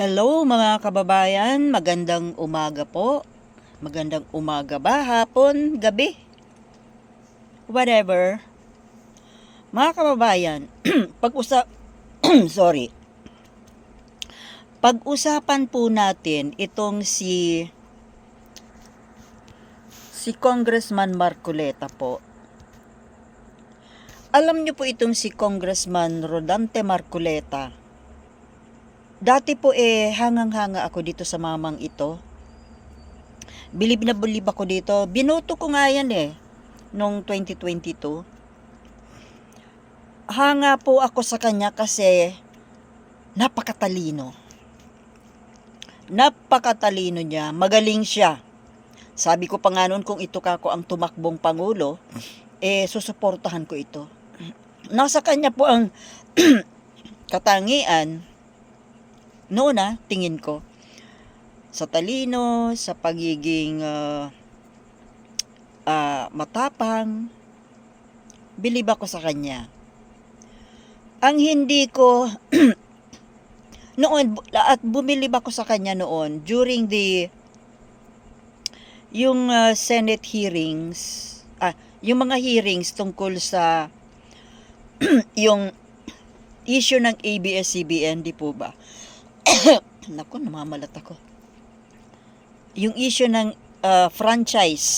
Hello mga kababayan, magandang umaga po. Magandang umaga ba, hapon, gabi? Whatever. Mga kababayan, pag-usap sorry. Pag-usapan po natin itong si si Congressman Marcoleta po. Alam niyo po itong si Congressman Rodante Marcoleta. Dati po eh, hangang-hanga ako dito sa mamang ito. Bilib na bilib ako dito. Binoto ko nga yan eh, noong 2022. Hanga po ako sa kanya kasi napakatalino. Napakatalino niya. Magaling siya. Sabi ko pa nga noon kung ito kako ang tumakbong pangulo, eh susuportahan ko ito. Nasa kanya po ang katangian noon na tingin ko sa talino, sa pagiging ah, ah, matapang, bilib ako sa kanya. Ang hindi ko noon at bumilib ako sa kanya noon during the yung ah, Senate hearings, ah, yung mga hearings tungkol sa yung issue ng ABS-CBN, di po ba? Naku, namamalat ako. Yung issue ng ah, franchise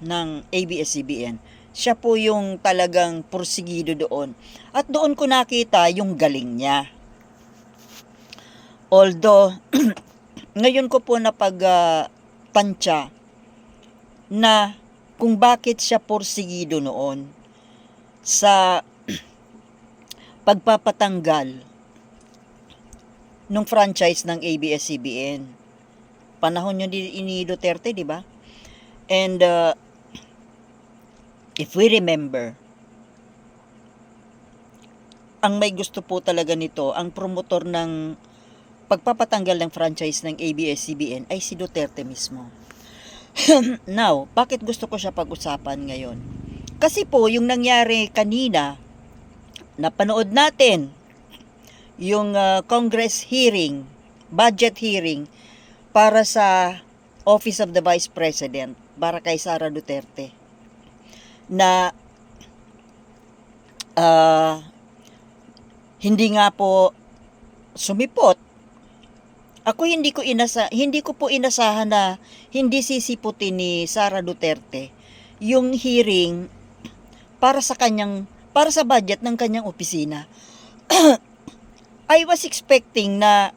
ng ABS-CBN, siya po yung talagang porsigido doon. At doon ko nakita yung galing niya. Although, ngayon ko po napag ah, tansya na kung bakit siya porsigido noon sa pagpapatanggal nung franchise ng ABS-CBN. Panahon yun ni ni Duterte, di ba? And uh, if we remember, ang may gusto po talaga nito, ang promotor ng pagpapatanggal ng franchise ng ABS-CBN ay si Duterte mismo. Now, bakit gusto ko siya pag-usapan ngayon? Kasi po, yung nangyari kanina, napanood natin yung uh, Congress hearing, budget hearing para sa Office of the Vice President para kay Sara Duterte na uh, hindi nga po sumipot. Ako hindi ko inasa hindi ko po inasahan na hindi sisiputin ni Sara Duterte yung hearing para sa kanyang para sa budget ng kanyang opisina. I was expecting na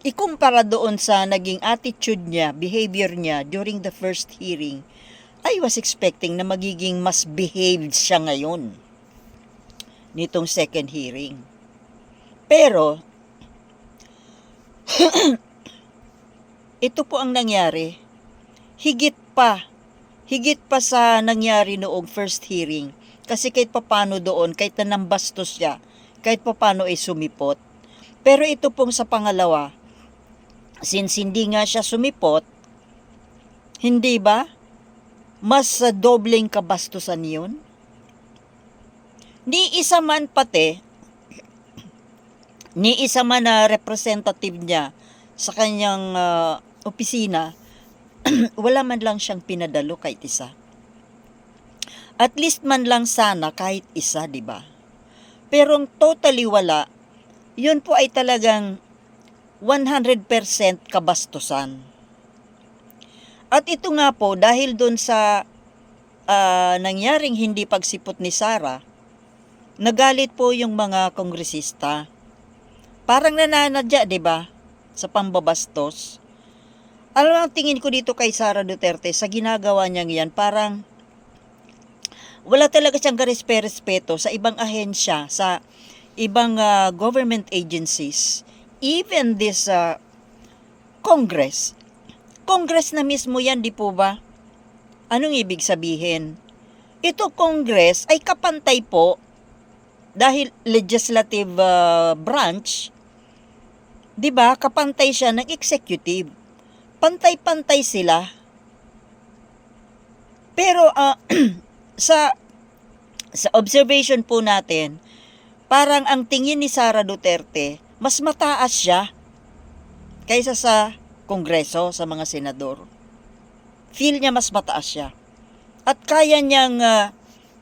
ikumpara doon sa naging attitude niya, behavior niya during the first hearing, I was expecting na magiging mas behaved siya ngayon nitong second hearing. Pero, ito po ang nangyari. Higit pa, higit pa sa nangyari noong first hearing. Kasi kahit papano doon, kahit na nambastos siya, kahit papano ay sumipot. Pero ito pong sa pangalawa, since hindi nga siya sumipot, hindi ba? Mas sa dobleng kabastusan yun? Ni isa man pati, ni isa man na representative niya sa kanyang ah, opisina, wala man lang siyang pinadalo kahit isa. At least man lang sana kahit isa, di ba? Pero totally wala, yun po ay talagang 100% kabastusan. At ito nga po, dahil doon sa ah, nangyaring hindi pagsipot ni Sara, nagalit po yung mga kongresista. Parang nananadya, di ba? Sa pambabastos. Alam ang tingin ko dito kay Sara Duterte, sa ginagawa niyang yan, parang wala talaga siyang karespe-respeto sa ibang ahensya, sa ibang ah, government agencies, even this ah, Congress. Congress na mismo yan, di po ba? Anong ibig sabihin? Ito Congress ay kapantay po dahil legislative ah, branch, 'di ba? Kapantay siya ng executive. Pantay-pantay sila. Pero ah, sa sa observation po natin, parang ang tingin ni Sara Duterte, mas mataas siya kaysa sa kongreso, sa mga senador. Feel niya mas mataas siya. At kaya niyang ah,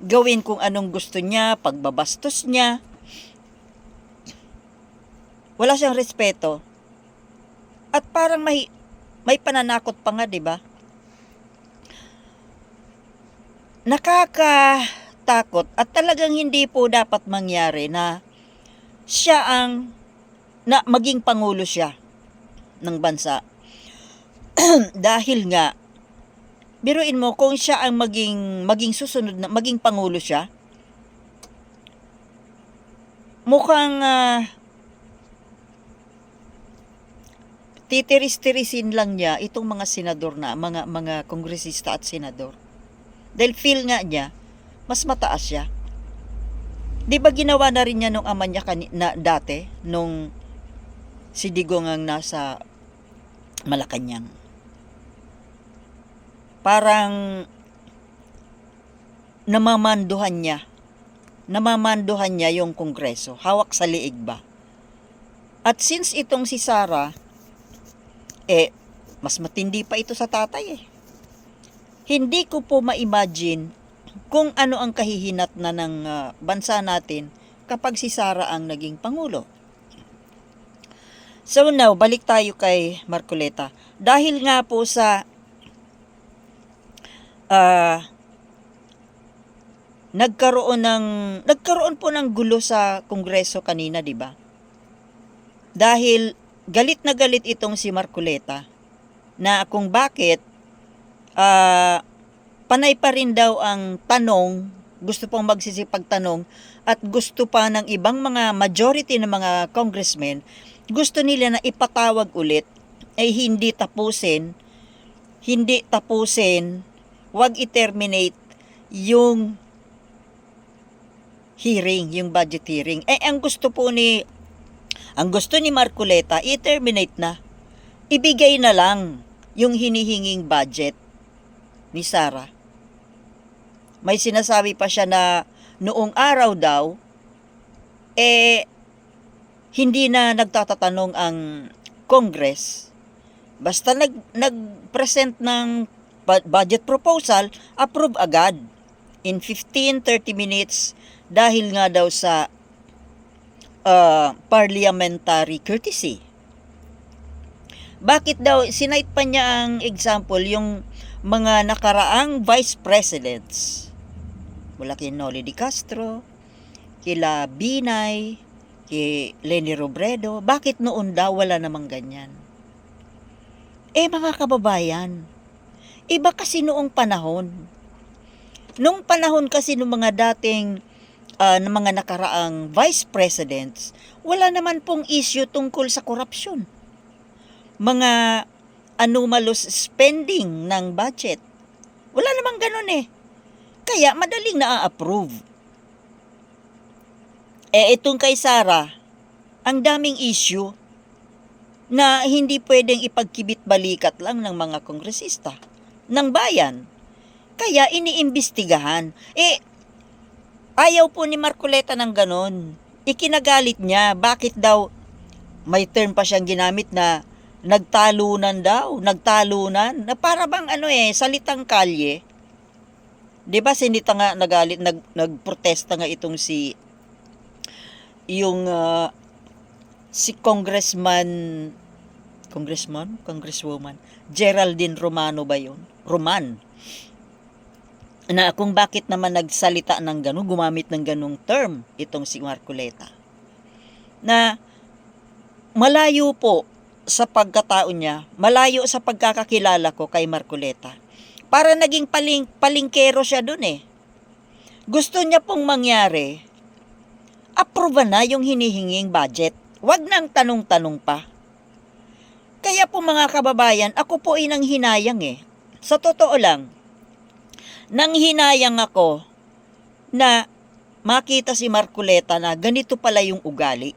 gawin kung anong gusto niya, pagbabastos niya. Wala siyang respeto. At parang may, may pananakot pa nga, di ba? Nakakatakot at talagang hindi po dapat mangyari na siya ang na maging pangulo siya ng bansa. Dahil nga biruin mo kung siya ang maging maging susunod na maging pangulo siya. Mukhang ah, titiris-tirisin lang niya itong mga senador na, mga mga kongresista at senador. Dahil feel nga niya, mas mataas siya. 'Di ba ginawa na rin niya nung ama niya kani, na dati nung si Digong ang nasa Malacanang. Parang namamanduhan niya. Namamanduhan niya yung kongreso. Hawak sa liig ba? At since itong si Sara, eh, mas matindi pa ito sa tatay eh. Hindi ko po ma-imagine kung ano ang kahihinat na ng ah, bansa natin kapag si Sara ang naging pangulo. So now, balik tayo kay Marcoleta. Dahil nga po sa ah, nagkaroon ng nagkaroon po ng gulo sa kongreso kanina, 'di ba? Dahil galit na galit itong si Marcoleta na kung bakit ah, panay pa rin daw ang tanong, gusto pang magsisipagtanong at gusto pa ng ibang mga majority ng mga congressmen, gusto nila na ipatawag ulit ay hindi tapusin, hindi tapusin, wag i-terminate yung hearing, yung budget hearing. Eh, ang gusto po ni, ang gusto ni Marculeta, i-terminate na. Ibigay na lang yung hinihinging budget ni Sara. May sinasabi pa siya na noong araw daw, eh, hindi na nagtatatanong ang Congress. Basta nag, nag-present ng bu- budget proposal, approve agad in 15-30 minutes dahil nga daw sa uh, parliamentary courtesy. Bakit daw, sinight pa niya ang example, yung mga nakaraang vice presidents. Mula kay Noli Di Castro, kila Binay, kay Leni Robredo. Bakit noon daw wala namang ganyan? Eh mga kababayan, iba kasi noong panahon. Noong panahon kasi ng mga dating ah, ng mga nakaraang vice presidents, wala naman pong issue tungkol sa korupsyon. Mga anomalous spending ng budget. Wala namang ganun eh. Kaya madaling na-approve. Eh itong kay Sara, ang daming issue na hindi pwedeng ipagkibit balikat lang ng mga kongresista ng bayan. Kaya iniimbestigahan. Eh, ayaw po ni Marcoleta ng ganon. Ikinagalit niya, bakit daw may term pa siyang ginamit na nagtalunan daw, nagtalunan, na para bang ano eh, salitang kalye. 'Di ba sinita nga nagalit, nag nagprotesta nga itong si yung ah, si Congressman Congressman, Congresswoman, Geraldine Romano ba 'yun? Roman. Na kung bakit naman nagsalita ng gano'n, gumamit ng ganong term itong si Marcoleta. Na malayo po sa pagkatao niya, malayo sa pagkakakilala ko kay Marcoleta. Para naging paling, palingkero siya dun eh. Gusto niya pong mangyari, approve na yung hinihinging budget. Huwag nang tanong-tanong pa. Kaya po mga kababayan, ako po ay nang hinayang eh. Sa totoo lang, nang hinayang ako na makita si Marcoleta na ganito pala yung ugali.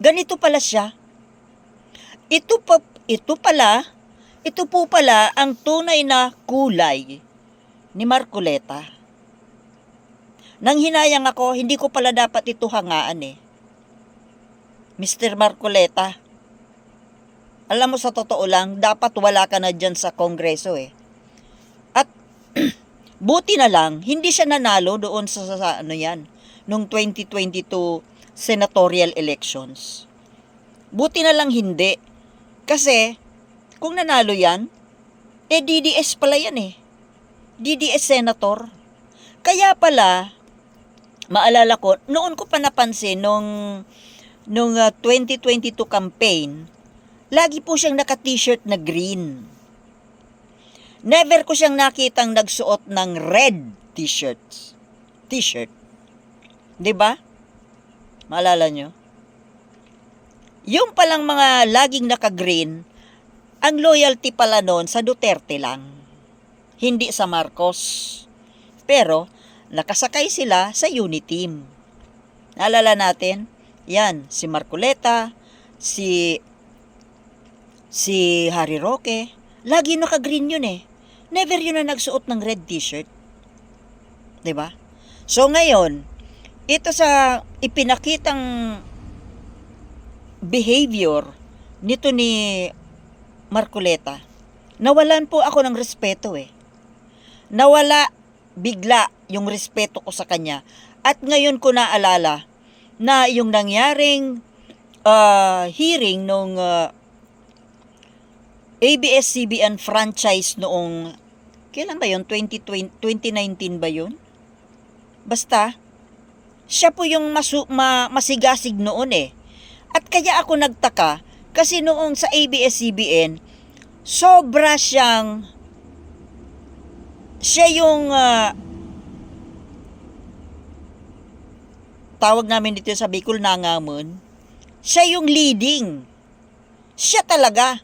Ganito pala siya. Ito pa, ito pala, ito po pala ang tunay na kulay ni Marcoleta. Nang hinayang ako, hindi ko pala dapat ito hangaan eh. Mr. Marcoleta. Alam mo sa totoo lang, dapat wala ka na dyan sa kongreso eh. At buti na lang, hindi siya nanalo doon sa, sa, sa ano yan, nung 2022 senatorial elections. Buti na lang hindi. Kasi, kung nanalo yan, eh DDS pala yan eh. DDS senator. Kaya pala, maalala ko, noon ko pa napansin nung, nung uh, 2022 campaign, lagi po siyang naka-t-shirt na green. Never ko siyang nakitang nagsuot ng red t-shirts. T-shirt. 'Di ba? Maalala nyo? Yung palang mga laging naka-green, ang loyalty pala noon sa Duterte lang. Hindi sa Marcos. Pero, nakasakay sila sa Uniteam. Naalala natin? Yan, si Marcoleta, si si Harry Roque, lagi naka-green yun eh. Never yun na nagsuot ng red t-shirt. ba? So ngayon, ito sa ipinakitang behavior nito ni Marcoleta, nawalan po ako ng respeto eh. Nawala bigla yung respeto ko sa kanya. At ngayon ko naalala na yung nangyaring uh, hearing nung uh, ABS-CBN franchise noong, kailan ba yun? 2020, 2019 ba yun? Basta, siya po yung masu, ma, masigasig noon eh. At kaya ako nagtaka, kasi noong sa ABS-CBN, sobra siyang, siya yung, ah, tawag namin dito sa Bicol Nangamon, siya yung leading. Siya talaga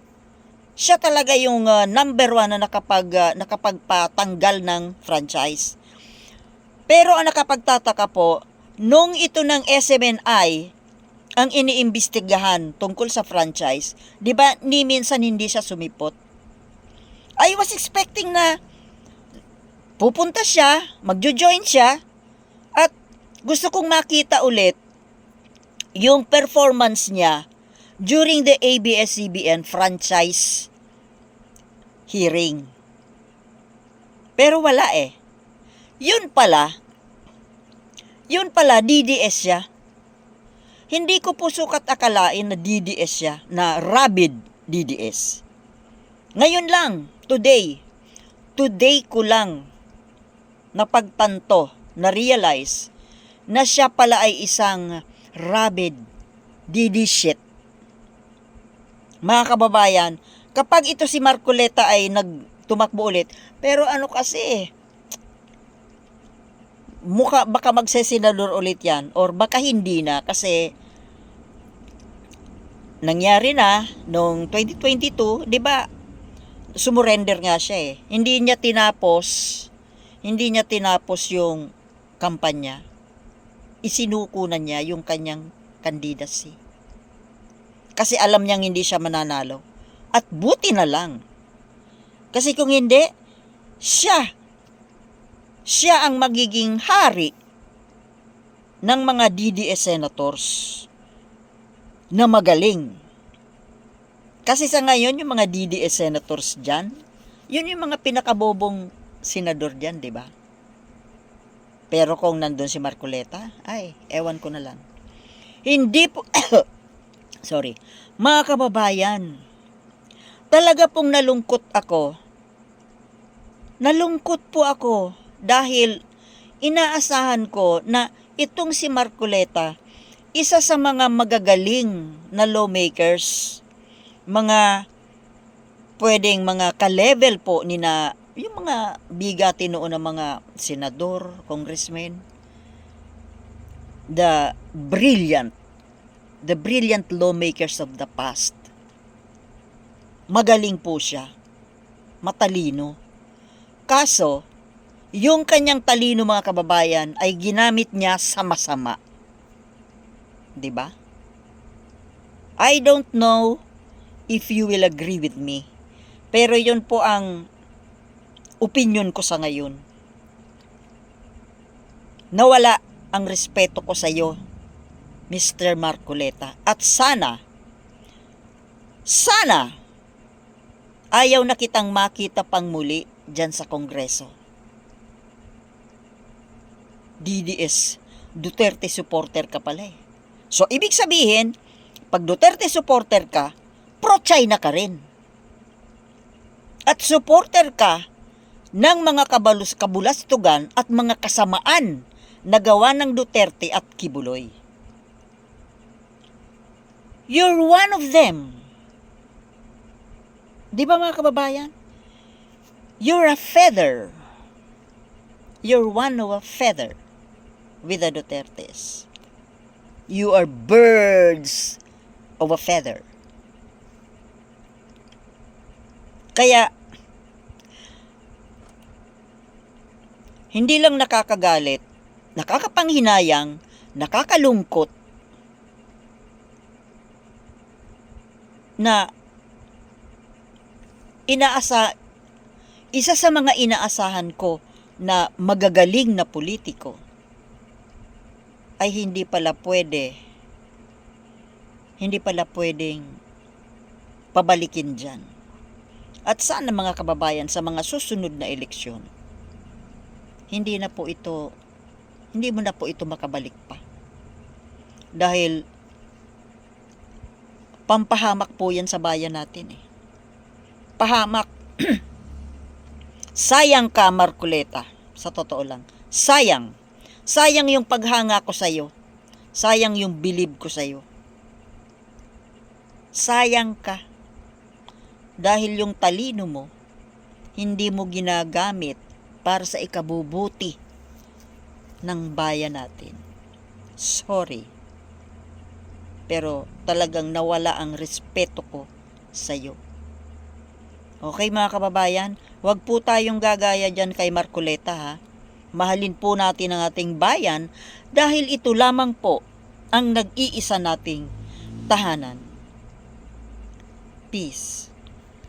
siya talaga yung uh, number one na nakapag, uh, nakapagpatanggal ng franchise. Pero ang nakapagtataka po, nung ito ng SMNI, ang iniimbestigahan tungkol sa franchise, di ba ni minsan hindi siya sumipot? I was expecting na pupunta siya, magjo-join siya, at gusto kong makita ulit yung performance niya during the ABS-CBN franchise hearing. Pero wala eh. Yun pala, yun pala DDS siya. Hindi ko po sukat akalain na DDS siya, na rabid DDS. Ngayon lang, today, today ko lang napagtanto, na-realize na siya pala ay isang rabid DD. Mga kababayan, kapag ito si Marcoleta ay nagtumakbo ulit, pero ano kasi, mukha, baka magsesenador ulit yan, or baka hindi na, kasi nangyari na noong 2022, di ba, sumurrender nga siya eh. Hindi niya tinapos, hindi niya tinapos yung kampanya. Isinuko na niya yung kanyang candidacy. Kasi alam niyang hindi siya mananalo. At buti na lang. Kasi kung hindi, siya, siya ang magiging hari ng mga DDS senators na magaling. Kasi sa ngayon, yung mga DDS senators dyan, yun yung mga pinakabobong senador dyan, di ba? Pero kung nandun si Marcoleta, ay, ewan ko na lang. Hindi po, sorry, mga kababayan, talaga pong nalungkot ako. Nalungkot po ako dahil inaasahan ko na itong si Marcoleta, isa sa mga magagaling na lawmakers, mga pwedeng mga ka-level po ni na yung mga bigati noon ng mga senador, congressmen, the brilliant the brilliant lawmakers of the past. Magaling po siya. Matalino. Kaso, yung kanyang talino mga kababayan ay ginamit niya sa masama. 'Di ba? I don't know if you will agree with me. Pero yun po ang opinion ko sa ngayon. Nawala ang respeto ko sa iyo Mr. Marcoleta. At sana, sana, ayaw na kitang makita pang muli dyan sa Kongreso. DDS, Duterte supporter ka pala eh. So, ibig sabihin, pag Duterte supporter ka, pro-China ka rin. At supporter ka ng mga kabalus kabulastugan at mga kasamaan na gawa ng Duterte at Kibuloy. You're one of them. Di ba mga kababayan? You're a feather. You're one of a feather with the Dutertes. You are birds of a feather. Kaya, hindi lang nakakagalit, nakakapanghinayang, nakakalungkot, na inaasa isa sa mga inaasahan ko na magagaling na politiko ay hindi pala pwede hindi pala pwedeng pabalikin dyan. At sana mga kababayan sa mga susunod na eleksyon, hindi na po ito, hindi mo na po ito makabalik pa. Dahil pampahamak po yan sa bayan natin eh. Pahamak. Sayang ka, Marculeta. Sa totoo lang. Sayang. Sayang yung paghanga ko sa'yo. Sayang yung bilib ko sa'yo. Sayang ka. Dahil yung talino mo, hindi mo ginagamit para sa ikabubuti ng bayan natin. Sorry. Pero talagang nawala ang respeto ko sa'yo. Okay mga kababayan, huwag po tayong gagaya dyan kay Marcoleta ha. Mahalin po natin ang ating bayan dahil ito lamang po ang nag-iisa nating tahanan. Peace.